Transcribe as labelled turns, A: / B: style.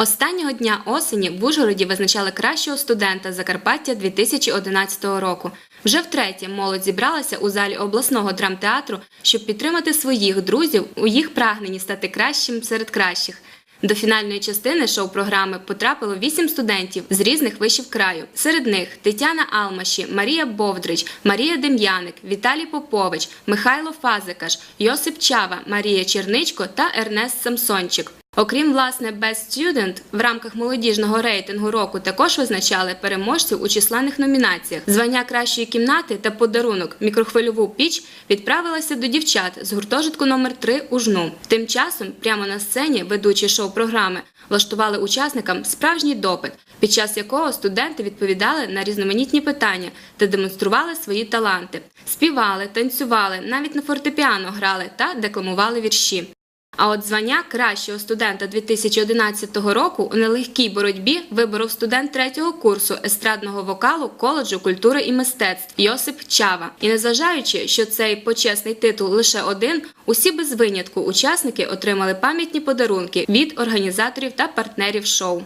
A: Останнього дня осені в Ужгороді визначали кращого студента Закарпаття 2011 року. Вже втретє молодь зібралася у залі обласного драмтеатру, щоб підтримати своїх друзів у їх прагненні стати кращим серед кращих. До фінальної частини шоу-програми потрапило вісім студентів з різних вишів краю. Серед них Тетяна Алмаші, Марія Бовдрич, Марія Дем'яник, Віталій Попович, Михайло Фазикаш, Йосип Чава, Марія Черничко та Ернест Самсончик. Окрім власне Best Student, в рамках молодіжного рейтингу року також визначали переможців у численних номінаціях. Звання кращої кімнати та подарунок мікрохвильову піч відправилася до дівчат з гуртожитку номер 3 у жну. Тим часом, прямо на сцені, ведучі шоу-програми влаштували учасникам справжній допит, під час якого студенти відповідали на різноманітні питання та демонстрували свої таланти, співали, танцювали, навіть на фортепіано грали та декламували вірші. А от звання кращого студента 2011 року у нелегкій боротьбі виборов студент третього курсу естрадного вокалу коледжу культури і мистецтв Йосип Чава. І незважаючи, що цей почесний титул лише один, усі без винятку учасники отримали пам'ятні подарунки від організаторів та партнерів шоу.